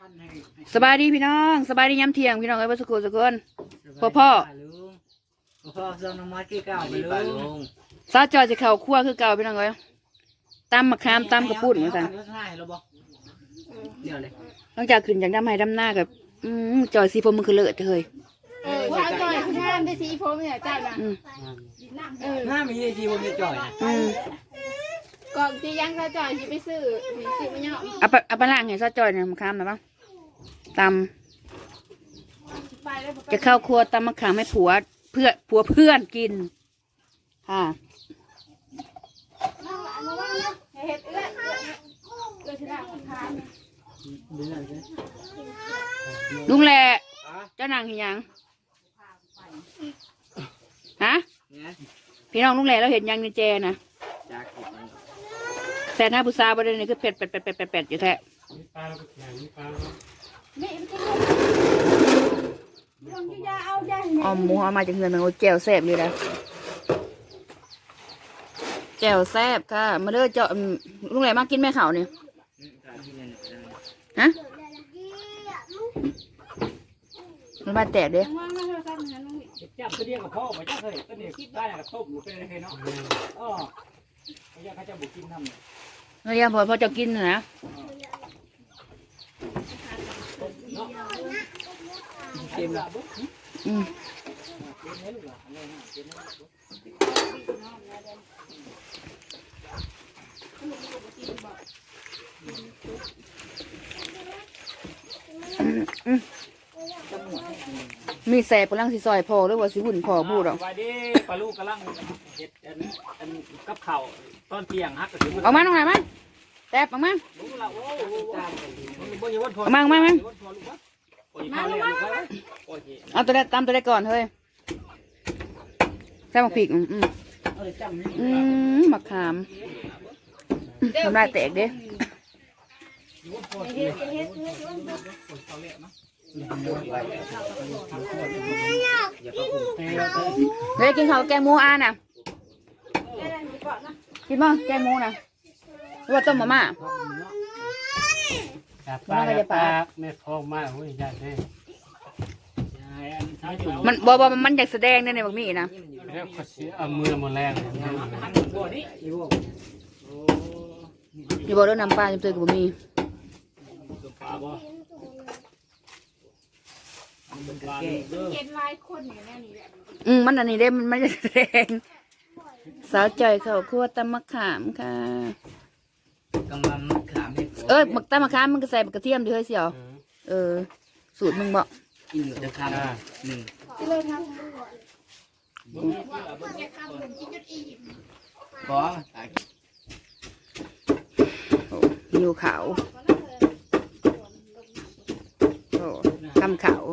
พันให้ให้สบายดีพี่น้องสบายดีย้ำเที่ยงพี่น้องเอ้ยบ่สุขสุขคน พ่อพ่อลุงพ่อพ่อเจ้าน้องมัดกี่เก้าไปมีปลาลุลุงงซาจอยจะเข้าครัวคือเก่าพี่น้องเอ้ยตำมะขามตำกระปุ่นเหมือนกันเดี๋ยวให้เราบอกเดี๋ยวเลยหลังจากขึ้นจากดำไห้ดำหน้ากับอืมจอยสีผมมันคือเลิศเฮ้ยเออว่าก่อนงานได้สีผมเนี่ยจ้าน่ะอืมเออหน้ามีทีวันนี้จ่อยนะอืมก่อนที่ยังเขาจ่อยสิไปซื้อสิซื้อมาเนาะเอาไปเอาไปล่างให้ซาจอยเนี่ยมะขามหน่อยบ้าง ตไปแล้วำจะเข้าครัวตำมะขามให้ผัว เพื่อผัวเพื่อนกิน ค่ะน้องหลานมาว่าเนาะเฮ็ดเอื้อเอื้อเอื้อที่หน้าคนทานดูหน่อยสิลุงแหละเจ้านางเห็นยังฮะเนี่ยพี่น้องลุงแหละเราเห็นยังในแจนะจากกินมันแต่ถ้าผู้สาวประเด็นนี้คือเป็ดเป็ดเป็ดเป็ดเป็ดเป็ดอยู่แท้ นี่มันกินลงยาเอายาออมหมูเอามาจากเงินมันโอ้แจ่วแซ่บเลยนะแจ่วแซ่บค่ะ มาเด้อเจาะอืมลุงแหลมมากินแม่เขาวนี่การกินเนี่ยฮะมันมาแตกเด้ว่างมาโทรศัพท์นะน้องจับตัวเดียวกับพ่อไปจับเลยตัวเดียวคิดได้กับต้มหมูเป็นอะไรเนาะอ๋อเขาจะเขาจะบุกกินทำเนี่ยแล้วยังพอพอจะกินน่ะนะ เค็ มละอืมมีแสบกำลังสิซอยพอหรือว่าสิหุ่นพอพูดหรอกสวัสดีปลาลูกกำลังเห็ดอันอันกับเข้าตอนเที่ยงฮักกระถึงออกมาตรงไหนมันแตบออกมารู้ละโอ้โหมันบ่อยู่วันพอเอามาเอามาเอามา วันพอลูกวะโอ้ยมาเอาตัวแรกตามตัวแรกก่อนเฮ้ยใส่หมกพริกอืมอืมอืมมะขามทำได้แตกเด้เฮ้ยกินข้าวแกงหมูอาน่ะกินบ้างแกงหมูน่ะว่าต้มมาม่า อย่าปากอย่าปากแม่ท้องมากโอ้ยยายเด้มันบ่บ่มันอยากแสดงในในบักมี่นะแล้วเขาเสียเอามือมาแรงบ่นี่อยู่อย่าบอกเรื่องน้ำปลาจำเจอกับบักมี่ปลาบ่มันปลาเด้อเห็นลายคนอย่างนี้นี่แหละอืมมันอันนี้เด้มันไม่ได้แสดงสาวจอยเข้าครัวตำมะขามค่ะ กำลังขามให้เออบักตำมะขามมันก็ใส่บักกระเทียมด้วยเฮ้ยเสี่ยว เออ สูตรมึงบอกกินอยู่จะคำหนึ่งที่เลยทำก้อตายหิวขาวโอ้ตำขาว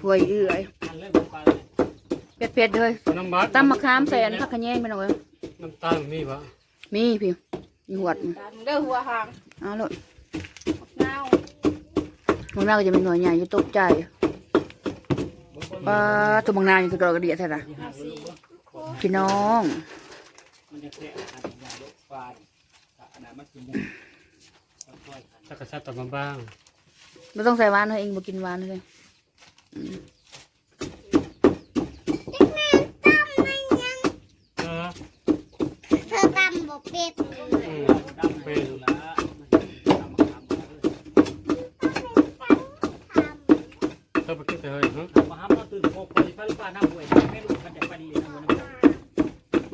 พวยเอื่อยอันเล่นปลาเผ็ดๆเลยน้ำบัดตำมะขามใส่อันผักขะแยงไปหน่อยน้ำตาลมีปะมีพี่ มีหวดเด้อหัวหางเอาเลยนาวมันน่าก็จะเป็นหน่วยใหญ่อยู่ตกใจปลาตัวบางนานอยู่ตัวกระเดียดแท้ละพี่น้องมันจะแค่อันยาลบปลาอันนั้นมันกินถ้ากระชับต่อมาบ้างไม่ต้องใส่หวานเลยเองบ่กินหวานเลย เธอไปกินเถอะฮะมาห้ามเราตื่นโมกคนฟ้าลูกปลาน้ำหวยไม่รู้มันจะไปดีนะมัน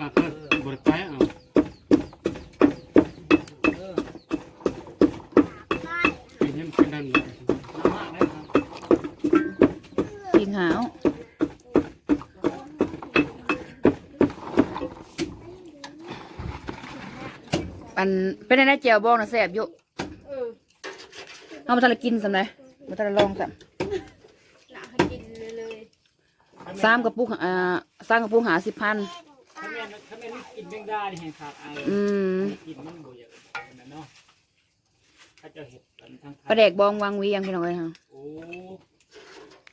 มาเพิ่มบริไปเอาเออปีนี้มันเป็นดันเลยมากนะครับกินหาวอันเป็นอะไรเจียวบองนะแซ่บอยู่เออเอามาทะเลกินสำไรมาทะเลลองสัม หนาให้กินเลยเลย สามกระปุกอ่าสามกระปุกหาสิบพันถ้าแม่ถ้าแม่กินแมงดาดิเห็นขาดอะไรอืมกินมันบ่อยนั่นเนาะถ้าจะเห็ดกันทางปลาแดกบองวางเวียงพี่น้องเลยค่ะโอ้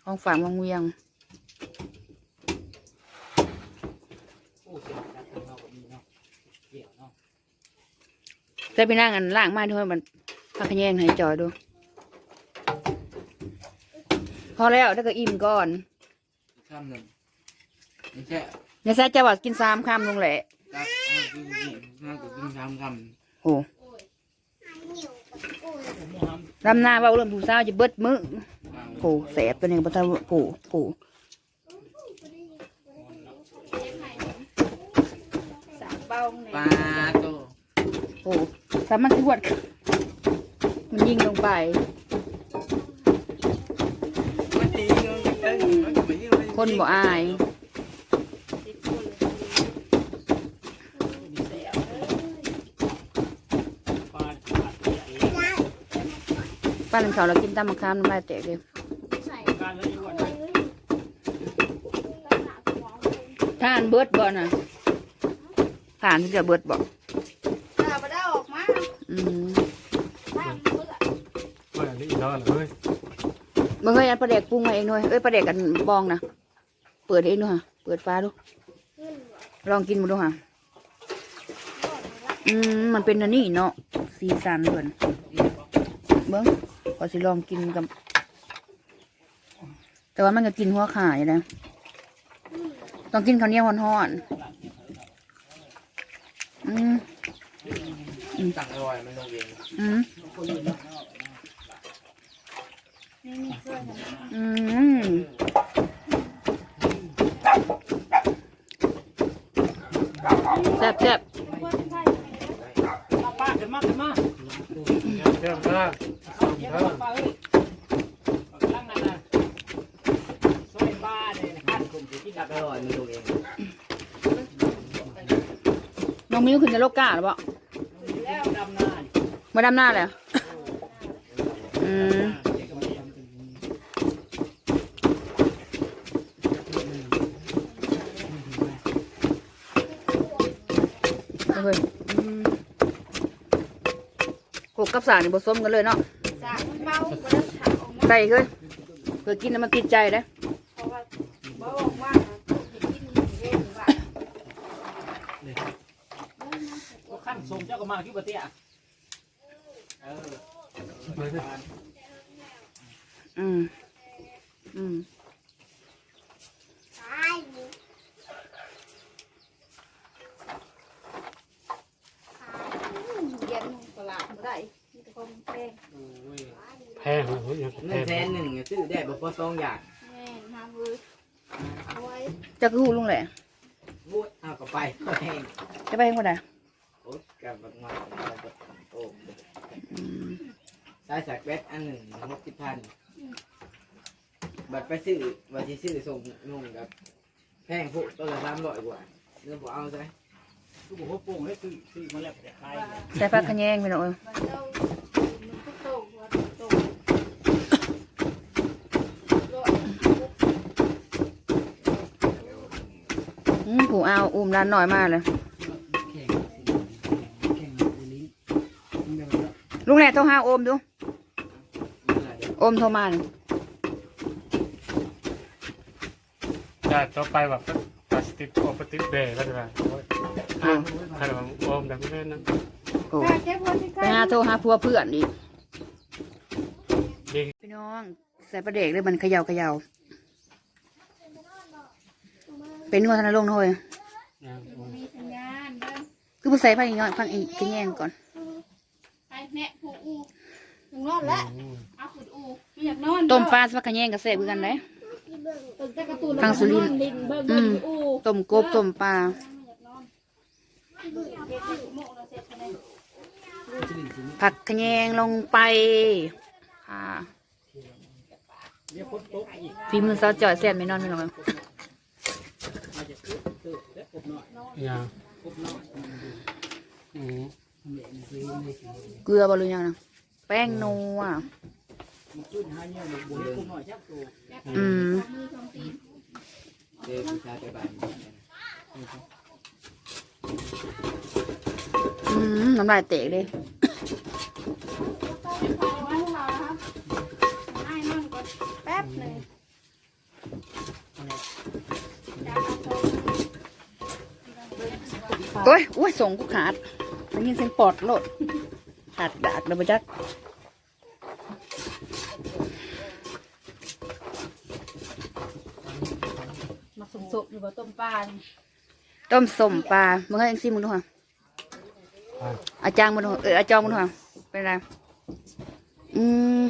ของฝากวางเวียงโอ้เสียจัดทางเราแบบนี้เนาะเกี่ยวเนาะแต่พี่นั่งอันล่างมาด้วยมันพักขะแยงให้จอยดูอแล้วแล้วก็อิ่มก่อน คำหนึ่งนี่แค่อย่าแซ่จะว่ากินสามคำลงแหละตักเอากินกินมากกว่ากินสามคโอ้ลำหน้าเว่าเรื่องผู้สาวจะเบิดมือำโอ้แสบตัวนี้ก็บ่ทันโอ้โอ้สามเป้าเนี่ยปลาโตโอ้สามารถที่หวดมันยิงลงไป คนบ่อายติดคนเลยเสียเอ้ยปลาขาดใหญ่ป้าหนึ่งเขาเรากินตามมะขามน้ำลายแตกเลยใส่การเลยอ้วนทานเบิดบ่น่ะผ่านที่จะเบิดบ่ตาไปได้ออกมาอืมตามเพื่อว่าอันนี้อีกแล้วเหรอเฮ้ยมึงเคยอันปลาแดกปรุงมาเองหน่อยเอ้ยปลาแดกกันบองนะ เปิดเองดูฮะเปิดฟ้าดู ลองกินมาดูฮะอืม มันเป็นอันนี้เนาะ สีสันเพิ่นเบิ้งขอสิลองกินกับ แต่ว่ามันก็กินหัวขาอยู่นะ ต้องกินข้าวเหนียวห่อนๆอืมตักอร่อยมันลงเองอืมอืม แซ่บแซ่บเพื่อนใช่มาป้าขึ้นมาขึ้นมาเยี่ยมมากส่งเยี่ยมเถอะป้าเอ้ยลังนั่นนะซอยบ้าเลยนะขั้นกลุ่มที่กินดับอร่อยมันลงเองน้องมิ้วขึ้นจะโลกกาหรือเปล่าแล้วดำนามาดำหน้าเลยอืมเอาเฮ้ยอืมโข กกับสานี่ผสมกันเลยเนาะสามเป้าไปแล้วถามออกมาใส่เลยเพื่อกินแล้วมันติดใจนะเพราะว่าบ่ออกมาจะกินเองว่าขั้นส่งเจ้าก็มาคิดว่าเตี้ยเอออืมอืมเย็นตลาดบ่ได้มีแต่ คนแพงแพงเหรอยังแพเงินงแสนหนึ่งซื้อได้บ่พอสองอย่างแม่ทำเลยเอาไว้จะคือหูลุงแหละบูดเอาก็ไปก็แห้งจะไปยังไงโอ๊ยกับบักมาโอ้อืมสายสักแบตอันหนึ่งหกสิบพันบัตรไปซื้อบัตรที่ซื้อส่งนุ่งกับแพงพวกตัวละสามร้อยกว่าเรื่องผมเอาใช่ ทุกคนโป่งให้ซื้อซื้อมาแล้วแต่ใครใส่ผักขะแยงไปหน่อยมันเจ้ามันก็โตว่าโตโลดอืมผูเอาอุ้มร้านหน่อยมากเลย ลุงแหล่โทรหาโอมดู โอมโทรมานี่จะต่อไปแบบปลาสติกโอปติกเบย์ก็ได้ไหมอ่า ใครแบบโอมแบบนี้นะโอ้แม่เก็บไว้ที่ใกไปหาโทรหาพัวเพื่อนอีกดีพี่น้องใส่ประเด็กเลยมันเขย่าเขย่าเป็นงวดธนาลงหน่อยคือผู้ใส่พังอีกหน่อยพังอีกขะแยงก่อนไปแม่ผูกอูถึงนอนแล้วเอาขุดอูไม่อยากนอนต้มปลาสักขะแยงกับเสพคือกันเลยตื่นแต่การ์ตูนทางสุรินทร์ต้มกบต้มปลา ผักขะแยงลงไปค่ะเดี๋ยวคนตกอีกฝีมือสาวจ่อยแซ่บไม่นอนไม่นอนมาจะซื้อซื้อแล้วกบหน่อยอย่างกบหน่อยอืมเกลือบหรือยังนะแป้งนัวมันขึ้นหาเนี่ยมันบุญกบหน่อยชักตัวอืมมือสองตี นเจอผู้ชายไปบ้านอืมน้ำลายเตะเลยพอไว้ของเรานะครับให้นั่งก่อนแป๊บหนึ่งจะเอาโทรโอ้ยโอ้ยส่งกูขาดได้ยินเสียงปอดโลดขาดดากเดี๋ยวไปจักสุกอยู่บ่ต้มปลานี่ ต้มสมปลามึงให้เอ็งซิมึงดูค่ะอาจารย์มึงดูเอออาจารย์มึงดูค่ะเป็นไรอืม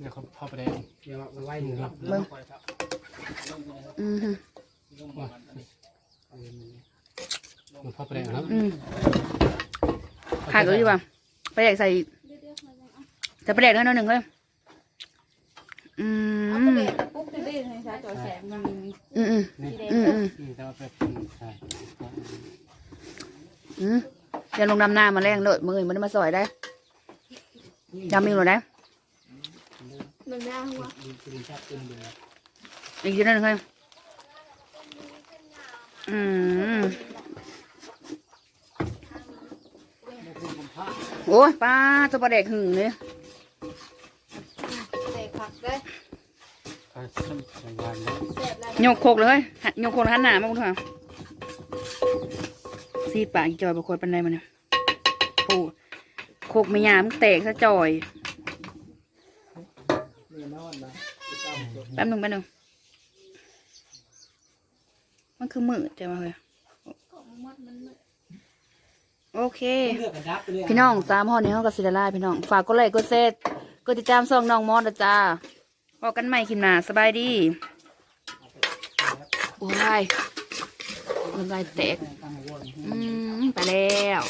เดี๋ยวเขาเข้าไปได้เดี๋ยวไว้หนึ่งครับเบิ่งอืมมันเข้าไปได้ครับอืมขาดก็ดีกว่าไปแดกใส่อีกจะไปแดกเท่านั้นหนึ่งเลย อืเอามไปเลยปุ๊บดื้อๆให้ซะจ่อแสงมันอืมอืมนี่สีแดงอืมอืมอืมแต่ว่าเป็นใช่อืมเดี๋ยวลงดำน้ามาแรงเลยมือมันมาสอยได้ดำมีหรือได้มันหน้าหัวอีกทีนึงเลยอืมโอ้ยป้าตัวปลาแดกหึงเลย ผักเลยก็ช่ำใส่ยานแล้วแซ่บแล้วโยกโคกเลยหันโยกโคกหันหน้ามาคุณค่ะซีดปากอีจอยบางคนเป็นไรมันเนี่ยโอ้โคกไม่ยามนแตกซะจอยนี่นอนนะแป๊บหนึงแป๊บหนึงมันคือมือจะมาเลยก็มัดมันมันโอเคเลือกกันดับไปเลยพี่น้องสามห้อนี้เขากับศิลาลาพี่น้อง ฝากกดไลค์กดแชร์ ก็ติดตามช่องน้องมอสนะจ้าพอกันใหม่ขึ้นมาสบายดีโอ้ยน้ำลายแตก อืม ไปแล้ว